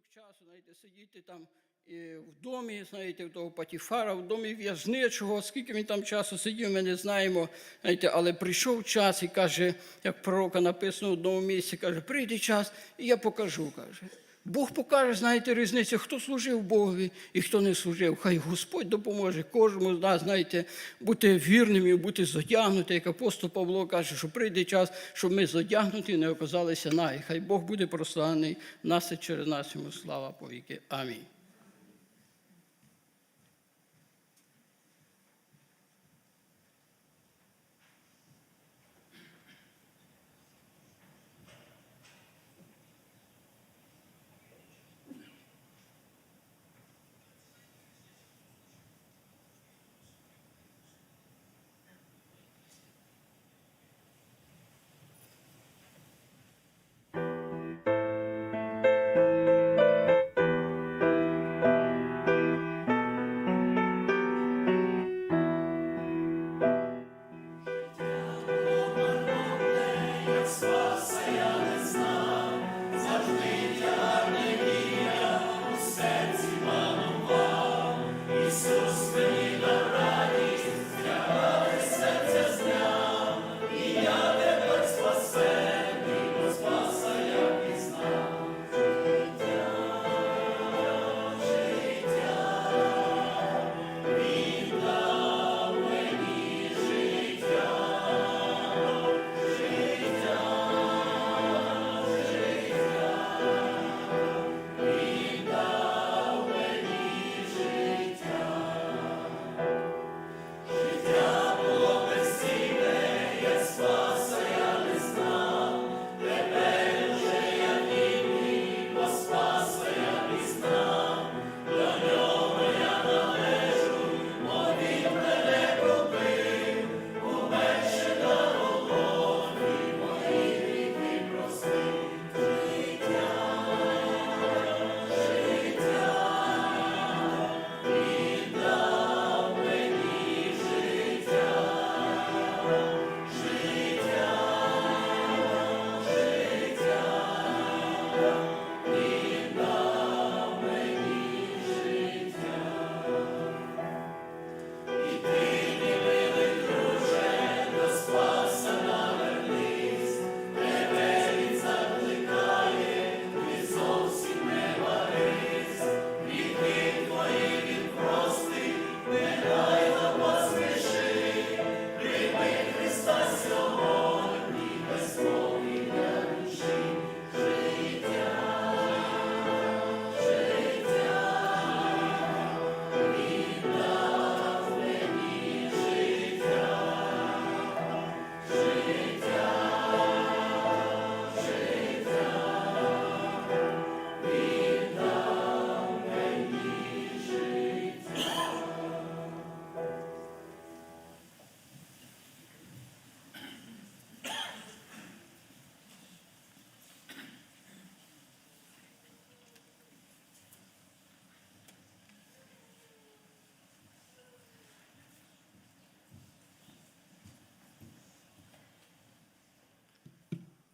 проміжок часу, знаєте, сидіти там і в домі, знаєте, в того Патіфара, в домі в'язничого, скільки він там часу сидів, ми не знаємо. Знаєте, але прийшов час і каже, як пророка написано в одному місці, каже, прийде час, і я покажу, каже. Бог покаже, знаєте, різницю, хто служив Богові і хто не служив. Хай Господь допоможе кожному з нас, знаєте, бути вірним і бути задягнутим, як апостол Павло каже, що прийде час, щоб ми задягнуті не оказалися нагі. Хай Бог буде прославлений нас і через нас йому слава повіки. Амінь.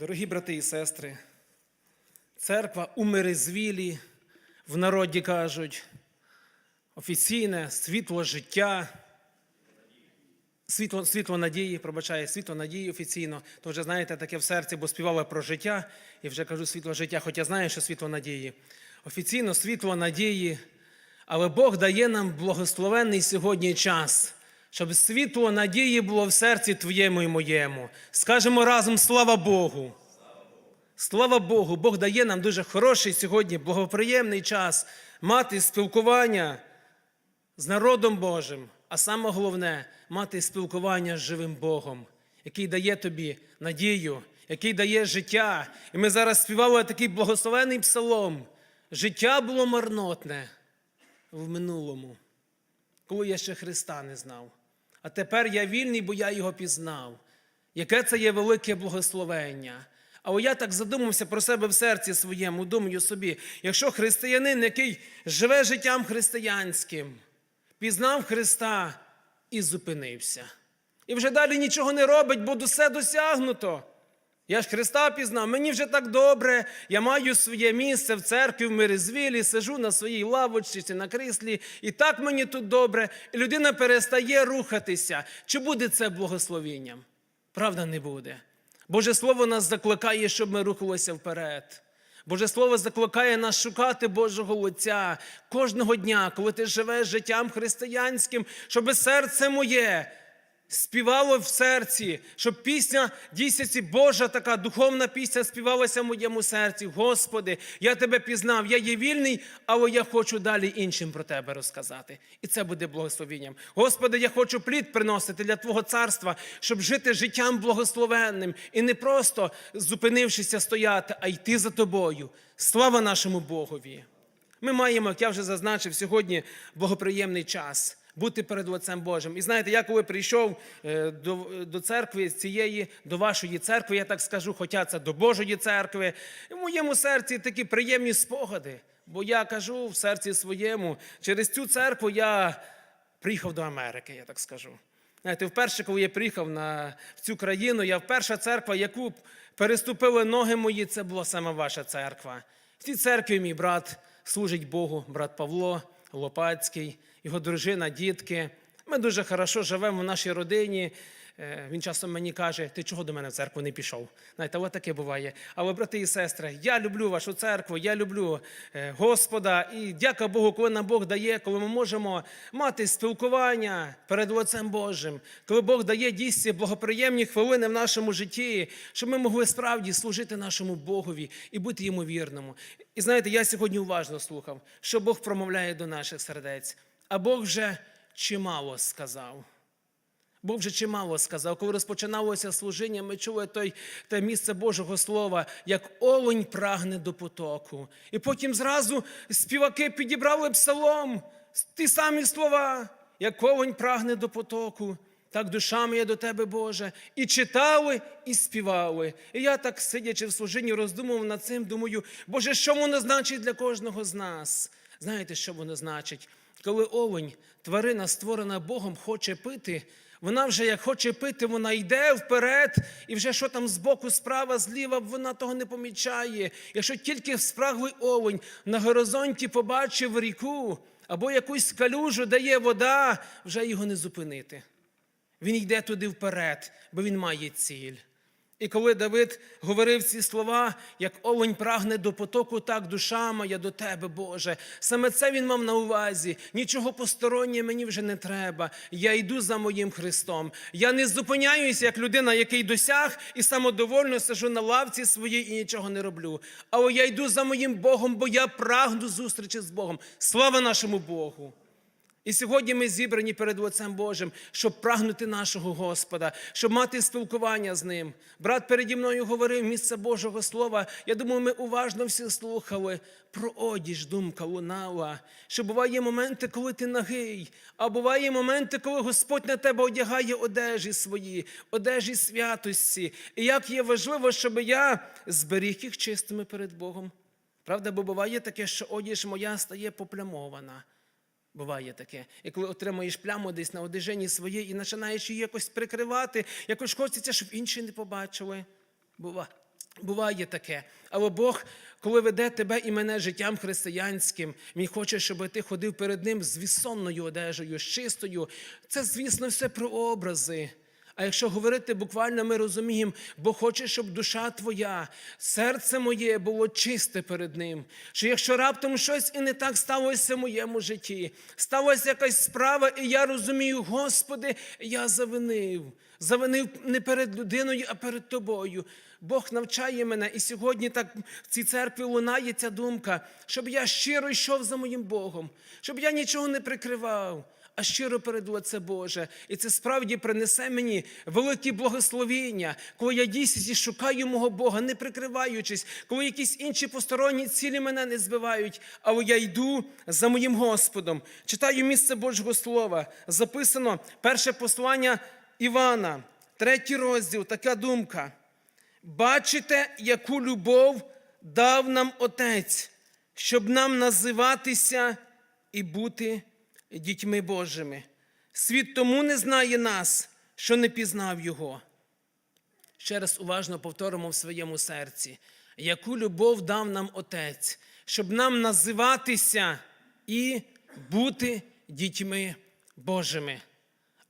Дорогі брати і сестри, церква у в народі кажуть, офіційне світло життя, світло, світло надії, пробачає, світло надії офіційно, то вже знаєте, таке в серці, бо співала про життя, і вже кажу світло життя, хоча знаю, що світло надії. Офіційно світло надії, але Бог дає нам благословенний сьогодні час, щоб світло надії було в серці твоєму і моєму. Скажемо разом слава Богу. Слава Богу, Бог дає нам дуже хороший сьогодні, благоприємний час мати спілкування з народом Божим, а саме головне мати спілкування з живим Богом, який дає тобі надію, який дає життя. І ми зараз співали такий благословений псалом. Життя було марнотне в минулому, коли я ще Христа не знав. А тепер я вільний, бо я його пізнав. Яке це є велике благословення. А я так задумався про себе в серці своєму, думаю собі, якщо християнин, який живе життям християнським, пізнав Христа і зупинився. І вже далі нічого не робить, бо все досягнуто. Я ж Христа пізнав, мені вже так добре. Я маю своє місце в церкві, в Миризвілі, сижу на своїй лавочці чи на кріслі, і так мені тут добре. І людина перестає рухатися. Чи буде це благословенням? Правда, не буде. Боже Слово нас закликає, щоб ми рухалися вперед. Боже Слово закликає нас шукати Божого лиця кожного дня, коли ти живеш життям християнським, щоб серце моє співало в серці, щоб пісня дійсності Божа така духовна пісня співалася в моєму серці. Господи, я тебе пізнав, я є вільний, але я хочу далі іншим про тебе розказати. І це буде благословенням. Господи, я хочу плід приносити для Твого царства, щоб жити життям благословенним і не просто зупинившися стояти, а йти за тобою. Слава нашому Богові! Ми маємо, як я вже зазначив, сьогодні благоприємний час бути перед лицем Божим. І знаєте, я коли прийшов е, до, до церкви цієї, до вашої церкви, я так скажу, хоча це до Божої церкви, в моєму серці такі приємні спогади. Бо я кажу в серці своєму, через цю церкву я приїхав до Америки, я так скажу. Знаєте, вперше, коли я приїхав на в цю країну, я перша церква, яку переступили ноги мої, це була саме ваша церква. В цій церкві мій брат служить Богу, брат Павло Лопацький, його дружина, дітки. Ми дуже хорошо живемо в нашій родині. Е, Він часом мені каже, ти чого до мене в церкву не пішов? Знаєте, але таке буває. Але, брати і сестри, я люблю вашу церкву, я люблю е, Господа. І дяка Богу, коли нам Бог дає, коли ми можемо мати спілкування перед лицем Божим, коли Бог дає дійсно благоприємні хвилини в нашому житті, щоб ми могли справді служити нашому Богові і бути йому вірному. І знаєте, я сьогодні уважно слухав, що Бог промовляє до наших сердець, а Бог вже чимало сказав. Бог вже чимало сказав, коли розпочиналося служіння, ми чули той, те місце Божого Слова, як олень прагне до потоку. І потім зразу співаки підібрали псалом, ті самі слова, як олень прагне до потоку. Так душа моя до тебе, Боже, і читали, і співали. І я так, сидячи в служінні, роздумував над цим, думаю, Боже, що воно значить для кожного з нас? Знаєте, що воно значить? Коли олень, тварина, створена Богом, хоче пити, вона вже як хоче пити, вона йде вперед, і вже що там збоку, справа, зліва, вона того не помічає. Якщо тільки спраглий олень на горизонті побачив ріку або якусь калюжу, де є вода, вже його не зупинити. Він йде туди вперед, бо він має ціль. І коли Давид говорив ці слова, як олень прагне до потоку, так душа моя до тебе, Боже. Саме це він мав на увазі. Нічого постороннє мені вже не треба. Я йду за моїм Христом. Я не зупиняюся, як людина, який досяг, і самодовольно сижу на лавці своїй і нічого не роблю. Але я йду за моїм Богом, бо я прагну зустрічі з Богом. Слава нашому Богу! І сьогодні ми зібрані перед лицем Божим, щоб прагнути нашого Господа, щоб мати спілкування з ним. Брат переді мною говорив місце Божого Слова. Я думаю, ми уважно всі слухали. Про одіж думка лунала. Що буває моменти, коли ти нагий, а буває моменти, коли Господь на тебе одягає одежі свої, одежі святості. І як є важливо, щоб я зберіг їх чистими перед Богом. Правда, бо буває таке, що одіж моя стає поплямована. Буває таке. І коли отримуєш пляму десь на одежині своїй і починаєш її якось прикривати, якось хочеться, щоб інші не побачили. Бува. Буває таке. Але Бог, коли веде тебе і мене життям християнським, Він хоче, щоб ти ходив перед Ним з вісонною одежею, з чистою. Це, звісно, все про образи. А якщо говорити буквально, ми розуміємо, бо хоче, щоб душа твоя, серце моє було чисте перед ним. Що якщо раптом щось і не так сталося в моєму житті, сталася якась справа, і я розумію, Господи, я завинив. Завинив не перед людиною, а перед тобою. Бог навчає мене, і сьогодні так в цій церкві лунає ця думка, щоб я щиро йшов за моїм Богом, щоб я нічого не прикривав а щиро перед лице Боже. І це справді принесе мені великі благословіння, коли я дійсно шукаю мого Бога, не прикриваючись, коли якісь інші посторонні цілі мене не збивають, але я йду за моїм Господом. Читаю місце Божого Слова. Записано перше послання Івана, третій розділ, така думка. Бачите, яку любов дав нам Отець, щоб нам називатися і бути дітьми Божими. Світ тому не знає нас, що не пізнав Його. Ще раз уважно повторимо в своєму серці, яку любов дав нам Отець, щоб нам називатися і бути дітьми Божими.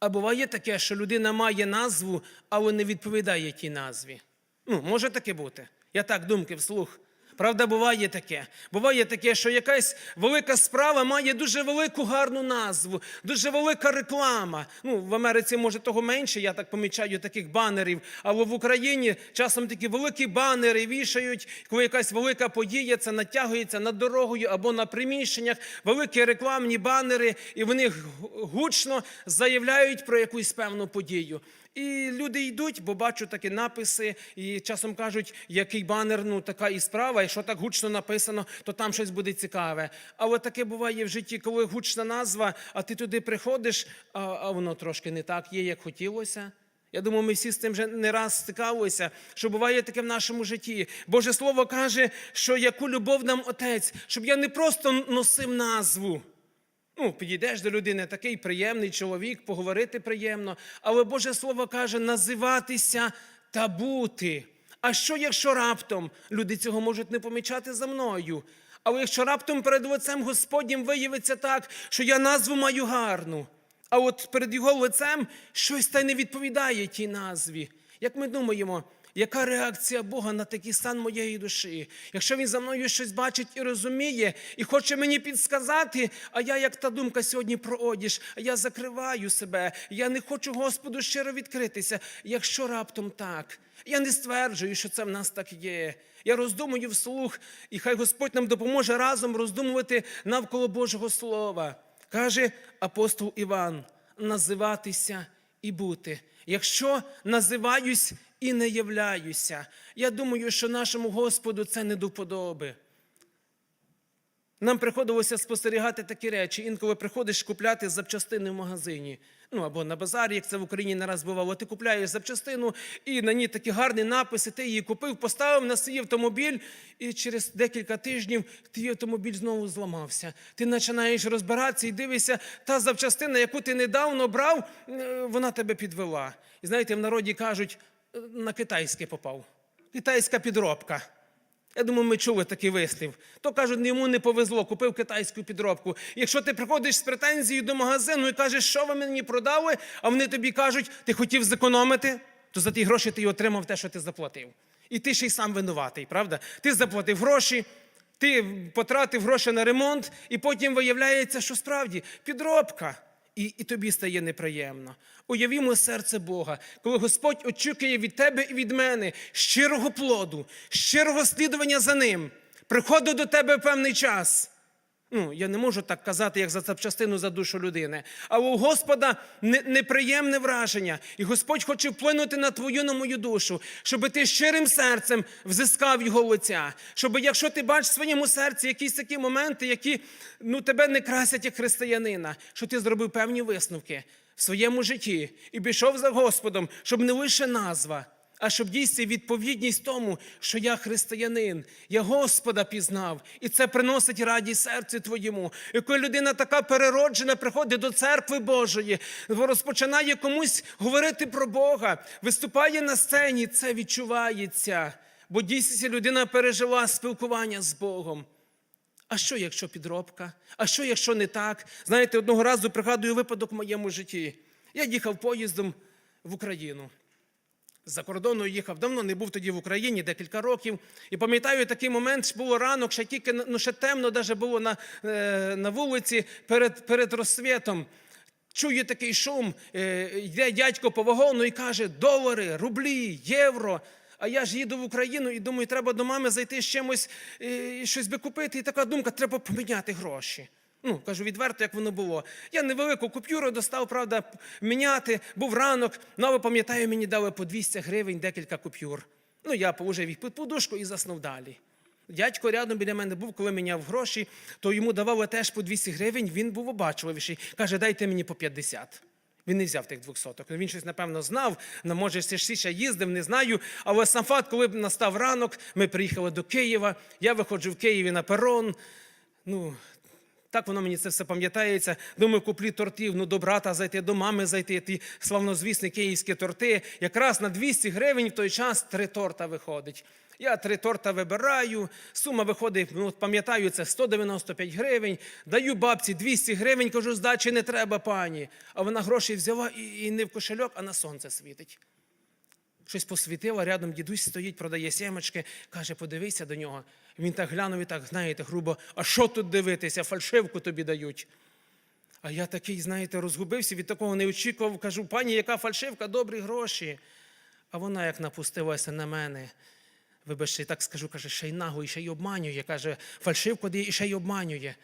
А буває таке, що людина має назву, але не відповідає тій назві. Ну, може таке бути. Я так думки вслух. Правда, буває таке. Буває таке, що якась велика справа має дуже велику гарну назву, дуже велика реклама. Ну, в Америці може того менше, я так помічаю таких банерів. Але в Україні часом такі великі банери вішають, коли якась велика подія, це натягується над дорогою або на приміщеннях, великі рекламні банери, і вони гучно заявляють про якусь певну подію. І люди йдуть, бо бачу такі написи, і часом кажуть, який банер, ну така і справа, якщо так гучно написано, то там щось буде цікаве. Але таке буває в житті, коли гучна назва, а ти туди приходиш, а, а воно трошки не так є, як хотілося. Я думаю, ми всі з тим вже не раз стикалися, що буває таке в нашому житті. Боже Слово каже, що яку любов нам Отець, щоб я не просто носив назву. Ну, підійдеш до людини, такий приємний чоловік, поговорити приємно. Але Боже Слово каже, називатися та бути. А що, якщо раптом люди цього можуть не помічати за мною? Але якщо раптом перед лицем Господнім виявиться так, що я назву маю гарну, а от перед його лицем щось та й не відповідає тій назві. Як ми думаємо, яка реакція Бога на такий стан моєї душі? Якщо він за мною щось бачить і розуміє, і хоче мені підсказати, а я, як та думка сьогодні про одіж, я закриваю себе, я не хочу Господу щиро відкритися. Якщо раптом так, я не стверджую, що це в нас так є. Я роздумую вслух, і хай Господь нам допоможе разом роздумувати навколо Божого Слова. Каже апостол Іван: називатися і бути. Якщо називаюсь і не являюся, я думаю, що нашому Господу це не до вподоби. Нам приходилося спостерігати такі речі. Інколи приходиш купляти запчастини в магазині. Ну або на базарі, як це в Україні не раз бувало. Ти купляєш запчастину, і на ній такі гарні написи. Ти її купив, поставив на свій автомобіль, і через декілька тижнів твій автомобіль знову зламався. Ти починаєш розбиратися і дивишся, та запчастина, яку ти недавно брав, е, вона тебе підвела. І знаєте, в народі кажуть, «Е, на китайське попав. Китайська підробка. Я думаю, ми чули такий вислів. То кажуть, йому не повезло, купив китайську підробку. Якщо ти приходиш з претензією до магазину і кажеш, що ви мені продали, а вони тобі кажуть, ти хотів зекономити, то за ті гроші ти отримав те, що ти заплатив. І ти ще й сам винуватий, правда? Ти заплатив гроші, ти потратив гроші на ремонт, і потім виявляється, що справді підробка. І, і тобі стає неприємно. Уявімо серце Бога, коли Господь очікує від тебе і від мене щирого плоду, щирого слідування за ним, приходить до тебе певний час. Ну, я не можу так казати, як за запчастину за душу людини. Але у Господа неприємне враження. І Господь хоче вплинути на твою, на мою душу, щоб ти щирим серцем взискав його лиця. Щоб якщо ти бачиш в своєму серці якісь такі моменти, які ну, тебе не красять як християнина, що ти зробив певні висновки в своєму житті і пішов за Господом, щоб не лише назва а щоб дійсно відповідність тому, що я християнин, я Господа пізнав, і це приносить радість серцю твоєму. І коли людина така перероджена, приходить до церкви Божої, розпочинає комусь говорити про Бога, виступає на сцені, це відчувається. Бо дійсно людина пережила спілкування з Богом. А що, якщо підробка? А що, якщо не так? Знаєте, одного разу пригадую випадок в моєму житті. Я їхав поїздом в Україну. За кордону їхав, давно не був тоді в Україні, декілька років. І пам'ятаю такий момент, що було ранок, ще тільки ну, ще темно даже було на, е, на вулиці перед, перед розсвітом. Чую такий шум, е, йде дядько по вагону і каже: долари, рублі, євро. А я ж їду в Україну і думаю, треба до мами зайти з чимось, е, щось би купити. І така думка, треба поміняти гроші. Ну, кажу відверто, як воно було. Я невелику купюру достав, правда, міняти. Був ранок. Ну, ви пам'ятаю, мені дали по 200 гривень декілька купюр. Ну, я положив їх під подушку і заснув далі. Дядько рядом біля мене був, коли міняв гроші, то йому давали теж по 200 гривень, він був обачливіший. Каже, дайте мені по 50. Він не взяв тих 200. Ну, Він щось, напевно, знав, ну, може, ще ще їздив, не знаю. Але сам факт, коли настав ранок, ми приїхали до Києва, я виходжу в Києві на перон. Ну, Так воно мені це все пам'ятається. Думаю, куплі тортів, ну до брата зайти, до мами зайти, ті славнозвісні київські торти. Якраз на 200 гривень в той час три торта виходить. Я три торта вибираю, сума виходить, ну пам'ятаю, це 195 гривень. Даю бабці 200 гривень, кажу, здачі не треба, пані. А вона гроші взяла і, і не в кошельок, а на сонце світить. Щось посвітила, рядом дідусь стоїть, продає сімечки, каже, подивися до нього. Він так глянув і так, знаєте, грубо, а що тут дивитися, фальшивку тобі дають. А я такий, знаєте, розгубився, від такого не очікував. Кажу, пані, яка фальшивка, добрі гроші. А вона як напустилася на мене. Вибачте, так скажу, каже, ще й наго, і ще й обманює. Каже, фальшивку дає і ще й обманює.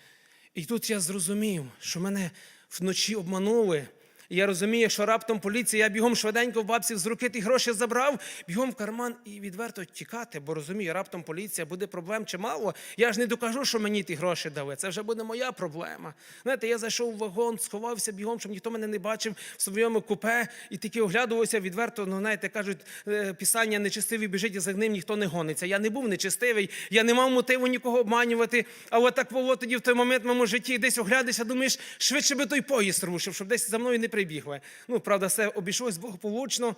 І тут я зрозумів, що мене вночі обманули. І я розумію, що раптом поліція, я бігом швиденько в бабці з руки ті гроші забрав, бігом в карман і відверто тікати, бо розумію, раптом поліція буде проблем чимало. Я ж не докажу, що мені ті гроші дали. Це вже буде моя проблема. Знаєте, я зайшов в вагон, сховався бігом, щоб ніхто мене не бачив в своєму купе і тільки оглядувався відверто. Ну, знаєте, кажуть, е, писання нечистивий біжить, і за ним ніхто не гониться. Я не був нечистивий, я не мав мотиву нікого обманювати. А от так було тоді в той момент в моєму житті десь оглядишся, думаєш, швидше би той поїзд рушив, щоб десь за мною не прибігли. Ну, правда, все обійшлось благополучно.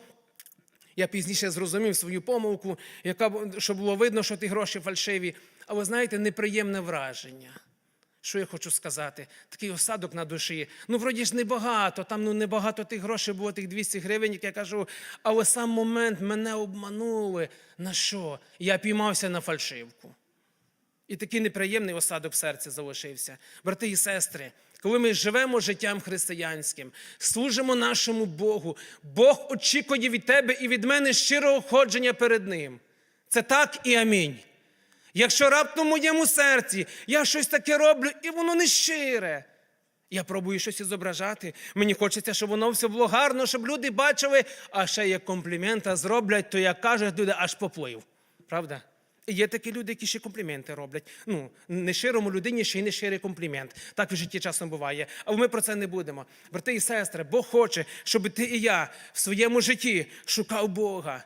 Я пізніше зрозумів свою помилку, яка, що було видно, що ті гроші фальшиві. А ви знаєте, неприємне враження. Що я хочу сказати? Такий осадок на душі. Ну, вроді ж небагато, там ну небагато тих грошей було, тих 200 гривень, як я кажу. Але сам момент мене обманули. На що? Я піймався на фальшивку. І такий неприємний осадок в серці залишився. Брати і сестри, коли ми живемо життям християнським, служимо нашому Богу, Бог очікує від тебе і від мене щирого ходження перед Ним. Це так і амінь. Якщо раптом в моєму серці я щось таке роблю, і воно не щире. Я пробую щось зображати. Мені хочеться, щоб воно все було гарно, щоб люди бачили, а ще як комплімента зроблять, то як кажуть люди, аж поплив. Правда? Є такі люди, які ще компліменти роблять. Ну, не щирому людині ще й не щирий комплімент. Так в житті часом буває. Але ми про це не будемо. Брати і сестри, Бог хоче, щоб ти і я в своєму житті шукав Бога.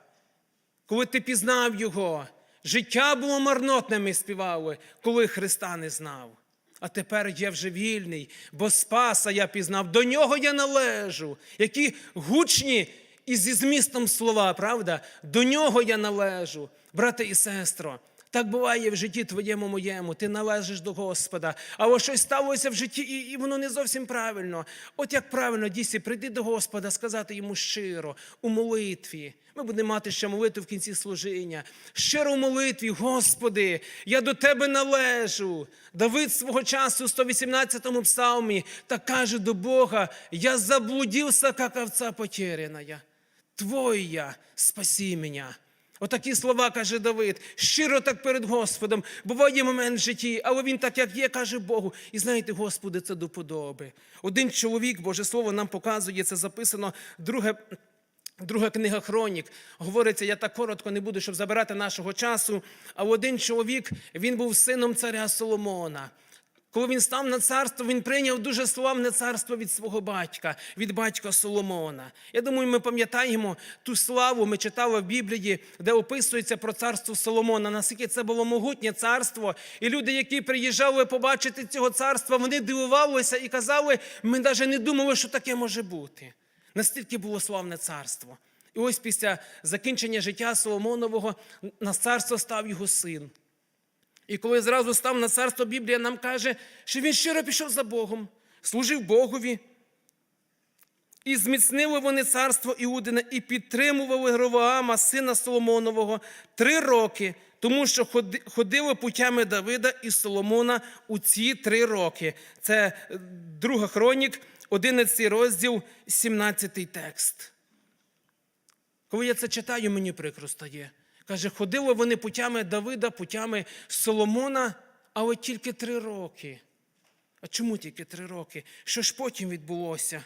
Коли ти пізнав Його, життя було марнотне, ми співали, коли Христа не знав. А тепер я вже вільний, бо Спаса я пізнав, до нього я належу. Які гучні і зі змістом слова, правда? До нього я належу, брате і сестро. Так буває в житті твоєму моєму, ти належиш до Господа, а ось щось сталося в житті, і, і воно не зовсім правильно. От як правильно, дійсно, прийди до Господа, сказати йому щиро, у молитві. Ми будемо мати ще молитву в кінці служіння. Щиро в молитві, Господи, я до Тебе належу. Давид свого часу, у 118-му псалмі, так каже до Бога: Я заблудився, як овца потеряна. Твой я, спаси мене. Отакі слова каже Давид, щиро так перед Господом. Буває момент в житті, але він так, як є, каже Богу. І знаєте, Господи, це до подоби. Один чоловік, Боже Слово нам показує, це записано друге. Друга книга Хронік говориться, я так коротко не буду, щоб забирати нашого часу. А один чоловік він був сином царя Соломона. Коли він став на царство, він прийняв дуже славне царство від свого батька, від батька Соломона. Я думаю, ми пам'ятаємо ту славу, ми читали в Біблії, де описується про царство Соломона, наскільки це було могутнє царство. І люди, які приїжджали побачити цього царства, вони дивувалися і казали, ми навіть не думали, що таке може бути. Настільки було славне царство. І ось після закінчення життя Соломонового на царство став його син. І коли зразу став на царство, Біблія нам каже, що він щиро пішов за Богом, служив Богові. І зміцнили вони царство Іудине і підтримували Гровоама, сина Соломонового, три роки, тому що ходили путями Давида і Соломона у ці три роки. Це е, друга хронік, 11 розділ, 17 текст. Коли я це читаю, мені прикро стає. Каже, ходили вони путями Давида, путями Соломона, але тільки три роки. А чому тільки три роки? Що ж потім відбулося?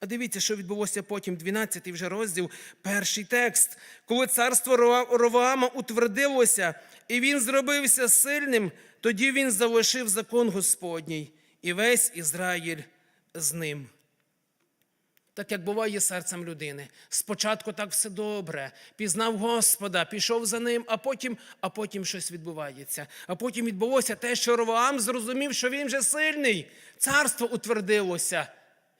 А дивіться, що відбулося потім, 12 вже розділ, перший текст. Коли царство Ро- Ровоама утвердилося, і він зробився сильним, тоді він залишив закон Господній, і весь Ізраїль з ним. Так як буває серцем людини. Спочатку так все добре, пізнав Господа, пішов за ним, а потім, а потім щось відбувається. А потім відбулося те, що Ровоам зрозумів, що він вже сильний. Царство утвердилося.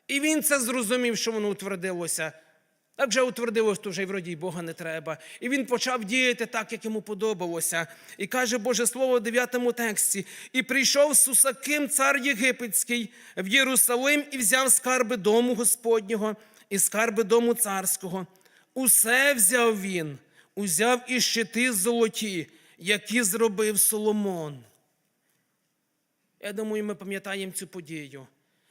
І він це зрозумів, що воно утвердилося. Так вже утвердилось, то вже й вроді й Бога не треба. І він почав діяти так, як йому подобалося. І каже Боже Слово в 9 тексті: І прийшов Сусаким, цар Єгипетський, в Єрусалим і взяв скарби дому Господнього і скарби дому царського. Усе взяв він, узяв і щити золоті, які зробив Соломон. Я думаю, ми пам'ятаємо цю подію.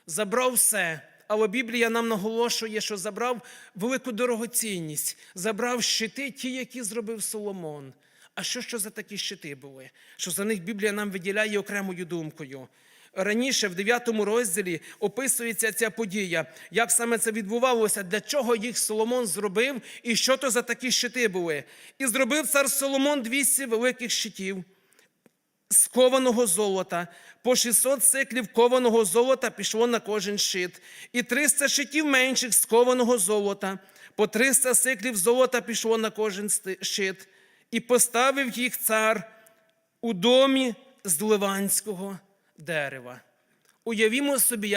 Забрав все, але Біблія нам наголошує, що забрав велику дорогоцінність, забрав щити, ті, які зробив Соломон. А що що за такі щити були? Що за них Біблія нам виділяє окремою думкою. Раніше, в 9 розділі, описується ця подія, як саме це відбувалося, для чого їх Соломон зробив, і що то за такі щити були. І зробив цар Соломон 200 великих щитів з кованого золота. По 600 сиклів кованого золота пішло на кожен щит, і 300 щитів менших з кованого золота. По 300 сиклів золота пішло на кожен шит, і поставив їх цар у домі з ливанського дерева. Уявімо собі,